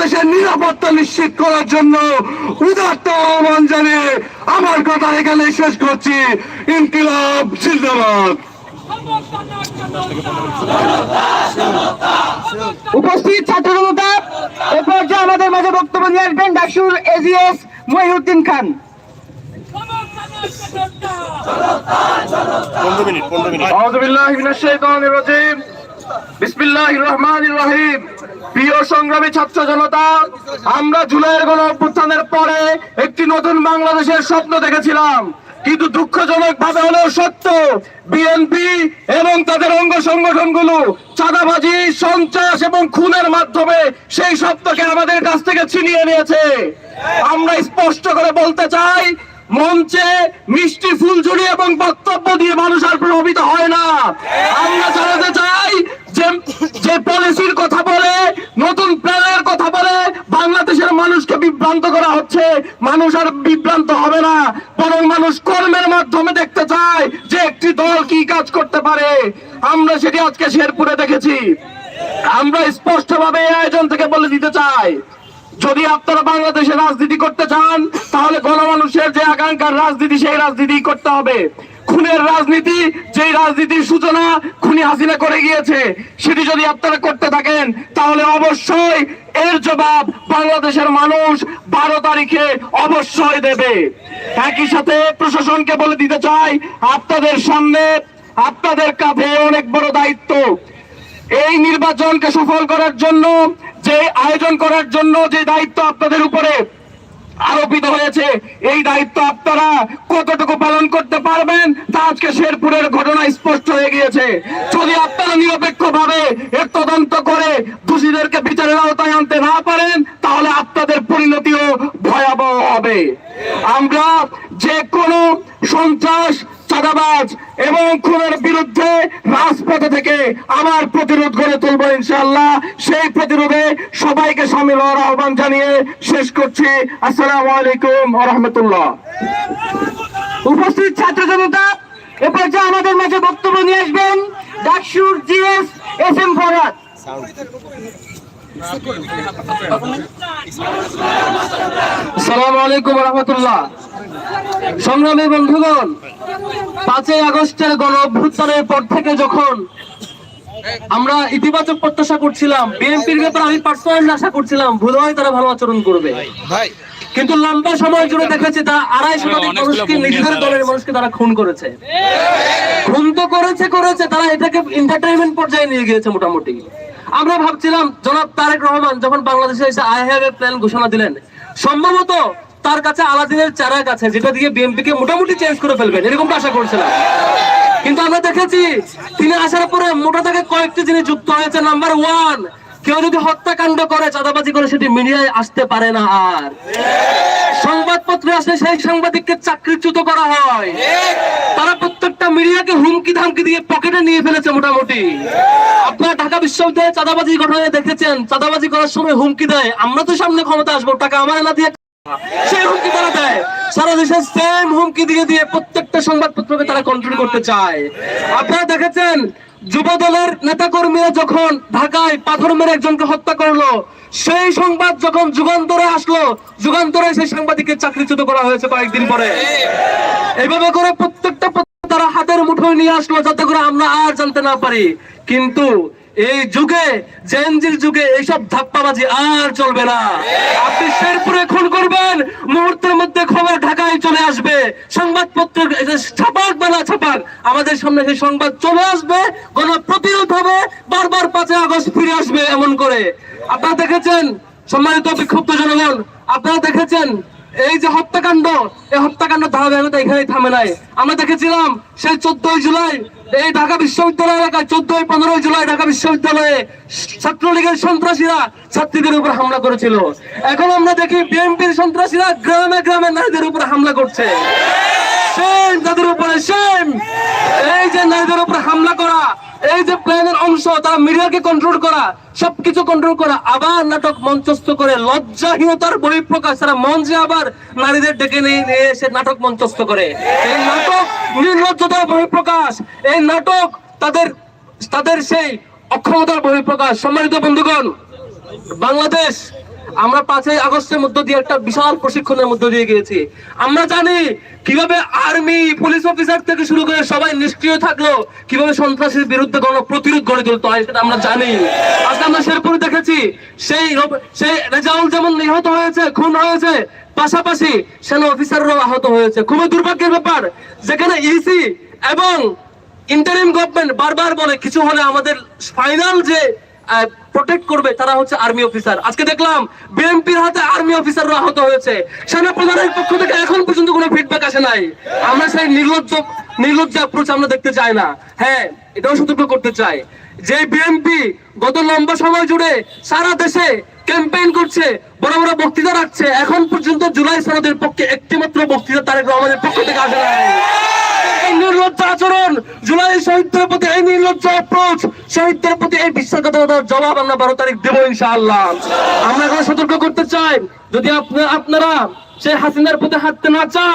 বাংলাদেশের নিরাপত্তা নিশ্চিত করার জন্য উদাত্ত আহ্বান জানিয়ে আমার কথা এখানে শেষ করছি। ইনকিলাব জিন্দাবাদ। উপস্থিত ছাত্র জনতা এ পর্যায়ে আমাদের মাঝে বক্তব্য নিয়ে আসবেন ডাকসুর এজিএস মহিউদ্দিন খান। প্রিয় সংগ্রামী ছাত্র জনতা, আমরা জুলাইয়ের গণ অভ্যুত্থানের পরে একটি নতুন বাংলাদেশের স্বপ্ন দেখেছিলাম। কিন্তু দুঃখজনক ভাবে হলেও সত্য, বিএনপি এবং তাদের অঙ্গ সংগঠনগুলো চাঁদাবাজি, সন্ত্রাস এবং খুনের মাধ্যমে সেই সত্যকে আমাদের কাছ থেকে ছিনিয়ে নিয়েছে। আমরা স্পষ্ট করে বলতে চাই, মঞ্চে মিষ্টি ফুলঝুরি এবং বক্তব্য দিয়ে মানুষ আর প্রভাবিত হয় না। আমরা জানাতে চাই যে যে পলিসির কথা বলে নতুন প্ল্যানের কথা বলে বাংলাদেশের মানুষকে বিভ্রান্ত করা হচ্ছে মানুষ আর বিভ্রান্ত হবে না বরং মানুষ কর্মের মাধ্যমে দেখতে চায় যে একটি দল কি কাজ করতে পারে? আমরা সেটি আজকে শেরপুরে দেখেছি। আমরা স্পষ্টভাবে এই আয়োজন থেকে বলে দিতে চাই, যদি আপনারা বাংলাদেশে রাজনীতি করতে চান, তাহলে গণমানুষের যে আকাঙ্ক্ষার রাজনীতি, সেই রাজনীতি করতে হবে। খুনের রাজনীতি, যেই রাজনীতির সূচনা খুনি হাসিনা করে গিয়েছে, সেটি যদি আপনারা করতে থাকেন, তাহলে অবশ্যই এর জবাব বাংলাদেশের মানুষ বারো তারিখে অবশ্যই দেবে। একই সাথে প্রশাসনকে বলে দিতে চাই, আপনাদের সামনে, আপনাদের কাঁধে অনেক বড় দায়িত্ব। এই নির্বাচনকে সফল করার জন্য, যে আয়োজন করার জন্য যে দায়িত্ব আপনাদের উপরে আরোপিত হয়েছে। এই দায়িত্ব আপনারা কতটুকু পালন করতে পারবেন তা আজকে শেরপুরের ঘটনা স্পষ্ট হয়ে গিয়েছে। যদি আপনারা নিরপেক্ষ ভাবে এর তদন্ত করে দোষীদেরকে বিচারের আওতায় আনতে না পারেন, তাহলে আপনাদের পরিণতিও ভয়াবহ হবে। আমরা যে কোনো সন্ত্রাস চাঁদাবাজ এবং খুনের বিরুদ্ধে রাজপথে থেকে আবার প্রতিরোধ গড়ে তুলবো ইনশাআল্লাহ। সেই প্রতিরোধে সবাইকে সামিল হওয়ার আহ্বান জানিয়ে শেষ করছি। আসসালামু আলাইকুম রহমতুল্লাহ। উপস্থিত ছাত্র জনতা, এ পর্যায়ে আমাদের মাঝে বক্তব্য নিয়ে আসবেন ডাকসুর জিএস এস এম ফরহাদ সালাম রহমতুল্লাহ। সংগ্রামী বন্ধুগণ পাঁচই আগস্টের গণ অভ্যুত্থানের পর থেকে যখন আমরা ইতিবাচক প্রত্যাশা করছিলাম বিএনপির ব্যাপারে আমি পার্সোনালি আশা করছিলাম বোধহয় তারা ভালো আচরণ করবে। কিন্তু লম্বা সময় জুড়ে দেখেছি তারা আড়াই শতাধিক মানুষকে নিজেদের দলের মানুষকে তারা খুন করেছে। খুন তো করেছে করেছে তারা এটাকে এন্টারটেইনমেন্ট পর্যায়ে নিয়ে গিয়েছে মোটামুটি। আমরা ভাবছিলাম জনাব তারেক রহমান যখন বাংলাদেশে এসে আই হ্যাভ এ প্ল্যান ঘোষণা দিলেন সম্ভবত তার কাছে আলাদিনের চারা কাছে যেটা দিয়ে বিএনপি কে মোটামুটি চেঞ্জ করে ফেলবেন, এরকম আশা করছিলাম কিন্তু আমরা দেখেছি, তিনি আসার পরে মোটা থেকে কয়েকটি জিনিস যুক্ত হয়েছে। নাম্বার ওয়ান কেউ যদি হত্যাকাণ্ড করে, চাঁদাবাজি করে, সেটি মিডিয়ায় আসতে পারে না আর। সংবাদপত্রে আসলে সেই সাংবাদিককে চাকরিচ্যুত করা হয়। তারা প্রত্যেকটা মিডিয়াকে হুমকি ধামকি দিয়ে পকেটে নিয়ে ফেলেছে মোটামুটি। আপনারা ঢাকা বিশ্ববিদ্যালয়ে চাঁদাবাজি ঘটনায় দেখেছেন, চাঁদাবাজি করার সময় হুমকি দেয়। আমরা তো সামনে ক্ষমতা আসব, টাকা আমার না দিয়ে সেই হুমকি তারা দেয়। সারা দেশে সেম হুমকি দিয়ে দিয়ে প্রত্যেকটা সংবাদপত্রকে তারা কন্ট্রোল করতে চায়। আপনারা দেখেছেন যুব দলের নেতা কর্মীরা যখন ঢাকায় পাথর মেরে একজনকে হত্যা করল, সেই সংবাদ যখন যুগান্তরে আসলো, যুগান্তরে সেই সাংবাদিকের চাকরিচ্যুত করা হয়েছে কয়েকদিন পরে। এইভাবে করে প্রত্যেকটা তারা হাতের মুঠোয় নিয়ে আসলো, যাতে করে আমরা আর জানতে না পারি। কিন্তু এই যুগে জেনজির যুগে এইসব ধাপ্পাবাজি আর চলবে না। আপনি শেরপুরে খুন করবেন, মুহূর্তের মধ্যে খবর ঢাকায় চলে আসবে। সংবাদপত্র ছাপাক না ছাপাক, আমাদের সামনে সেই সংবাদ চলে আসবে গণ প্রতিরোধ হবে, বারবার পাঁচই আগস্ট ফিরে আসবে এমন করে। আপনারা দেখেছেন, সম্মানিত বিক্ষুব্ধ জনগণ, আপনারা দেখেছেন, এই যে হত্যাকাণ্ড, এই হত্যাকাণ্ড ধারাবাহিকতা এখানেই থামে নাই। আমরা দেখেছিলাম, সেই চোদ্দই জুলাই এই ঢাকা বিশ্ববিদ্যালয় এলাকায় চোদ্দই পনেরোই জুলাই ঢাকা বিশ্ববিদ্যালয়ে ছাত্রলীগের সন্ত্রাসীরা ছাত্রীদের উপর হামলা করেছিল। এখন আমরা দেখি বিএনপির সন্ত্রাসীরা গ্রামে গ্রামে নারীদের উপর হামলা করছে। সেম তাদের উপরে সেম এই যে নারীদের উপর হামলা করা এই যে প্ল্যানের অংশ, তারা কন্ট্রোল করা, সবকিছু কন্ট্রোল করা, আবার নাটক মঞ্চস্থ করে লজ্জাহীনতার তারা মঞ্চে আবার নারীদের ডেকে নিয়ে এসে নাটক মঞ্চস্থ করে। এই নাটক নির্লজ্জতার এই নাটক তাদের তাদের সেই অক্ষমতার বহিঃপ্রকাশ। সম্মানিত বন্ধুগণ, বাংলাদেশ আমরা পাঁচই আগস্টের মধ্য দিয়ে একটা বিশাল প্রশিক্ষণের মধ্য দিয়ে গিয়েছি। আমরা জানি কীভাবে আর্মি, পুলিশ অফিসার থেকে শুরু করে সবাই নিষ্ক্রিয় থাকল, কীভাবে সন্ত্রাসের বিরুদ্ধে গণ প্রতিরোধ গড়ে তুলতে হয় সেটা আমরা জানি। আজকে আমরা শেরপুরে দেখেছি, সেই সেই রেজাউল যেমন নিহত হয়েছে, খুন হয়েছে, পাশাপাশি সেনা অফিসাররাও আহত হয়েছে। খুবই দুর্ভাগ্যের ব্যাপার, যেখানে ইসি এবং ইন্টারিম গভর্নমেন্ট বারবার বলে, কিছু হলে আমাদের ফাইনাল যে প্রোটেক্ট করবে তারা হচ্ছে আর্মি অফিসার আজকে দেখলাম বিএনপির হাতে আর্মি অফিসাররা আহত হয়েছে। সেনা প্রধানের পক্ষ থেকে এখন পর্যন্ত কোনো ফিডব্যাক আসে নাই। আমরা সেই নির্লজ্জ নির্লজ্জ অ্যাপ্রোচ আমরা দেখতে চাই না। হ্যাঁ এটাও সতর্ক করতে চাই। যে বিএনপি গত লম্বা সময় জুড়ে সারা দেশে ক্যাম্পেইন করছে, বড় বড় বক্তৃতা রাখছে, এখন পর্যন্ত জুলাই সনদের পক্ষে একটি মাত্র বক্তৃতা তারেক রহমানের পক্ষ থেকে আসে নাই। এই আচরণ, জুলাই প্রতি এই প্রতি এই জবাব আমরা বারো তারিখ আমরা সতর্ক করতে চাই, যদি আপনারা সেই হাসিনার প্রতি হাঁটতে না চান